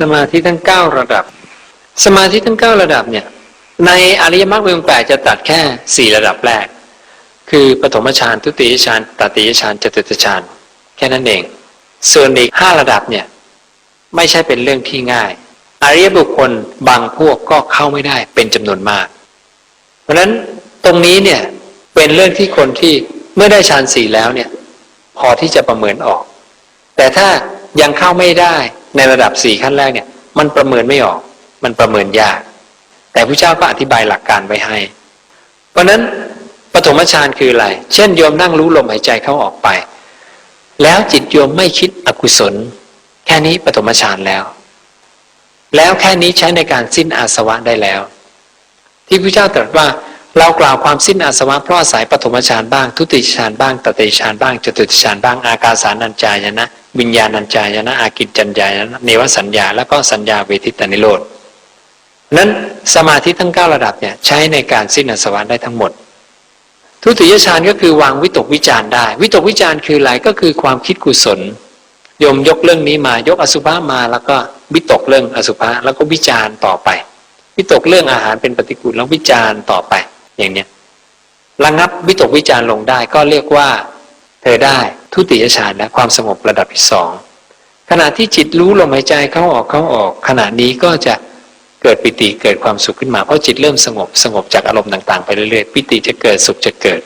สมาธิทั้งเก้าระดับ สมาธิทั้งเก้าระดับเนี่ย ในอริยมรรคมีองแปดจะตัดแค่สี่ระดับแรก คือปฐมฌานทุติยฌานตติยฌานจตุตฌานแค่นั้นเอง ส่วนอีกห้าระดับเนี่ย ไม่ใช่เป็นเรื่องที่ง่าย อริยบุคคลบางพวกก็เข้าไม่ได้เป็นจำนวนมาก เพราะฉะนั้นตรงนี้เนี่ยเป็นเรื่องที่คนที่เมื่อได้ฌานสี่แล้วเนี่ย พอที่จะประเมินออก แต่ถ้ายังเข้าไม่ได้ ในระดับสี่ขั้นแรกเนี่ย มันประเมินไม่ออก มันประเมินยาก แต่พระเจ้าก็อธิบายหลักการไว้ให้ เพราะนั้นปฐมฌานคืออะไร เช่นโยมนั่งรู้ลมหายใจเข้าออกไป แล้วจิตโยมไม่คิดอกุศล แค่นี้ปฐมฌานแล้ว แล้วแค่นี้ใช้ในการสิ้นอาสวะได้แล้ว ที่พระเจ้าตรัสว่าเรากล่าวความสิ้นอาสวะเพราะอาศัยปฐมฌานบ้างทุติฌานบ้างตติฌานบ้างจตุติฌานบ้าง อากาสานัญจายนะ วิญญาณัญจายนะอากิจจัญญายนะเนวสัญญา แล้วก็สัญญาเวทิตานิโรธนั้นสมาธิทั้งเก้าระดับเนี่ยใช้ในการสิ้นอสวะได้ทั้งหมด ทุติยฌานก็คือวางวิตกวิจารได้ วิตกวิจารคืออะไรก็คือความคิดกุศลยมยกเรื่องนี้มายกอสุภะมาแล้วก็วิตกเรื่องอสุภะแล้วก็วิจารต่อไป วิตกเรื่องอาหารเป็นปฏิกูลแล้ววิจารต่อไปอย่างเนี้ยระงับวิตกวิจารลงได้ก็เรียกว่า เธอได้ ทุติยฌานและความสงบระดับที่สองขณะที่จิตรู้ลมหายใจเข้าออกเข้าออก ขณะนี้ก็จะเกิดปิติเกิดความสุขขึ้นมาเพราะจิตเริ่มสงบสงบจากอารมณ์ต่างๆไปเรื่อยๆ ปิติจะเกิดสุขจะเกิด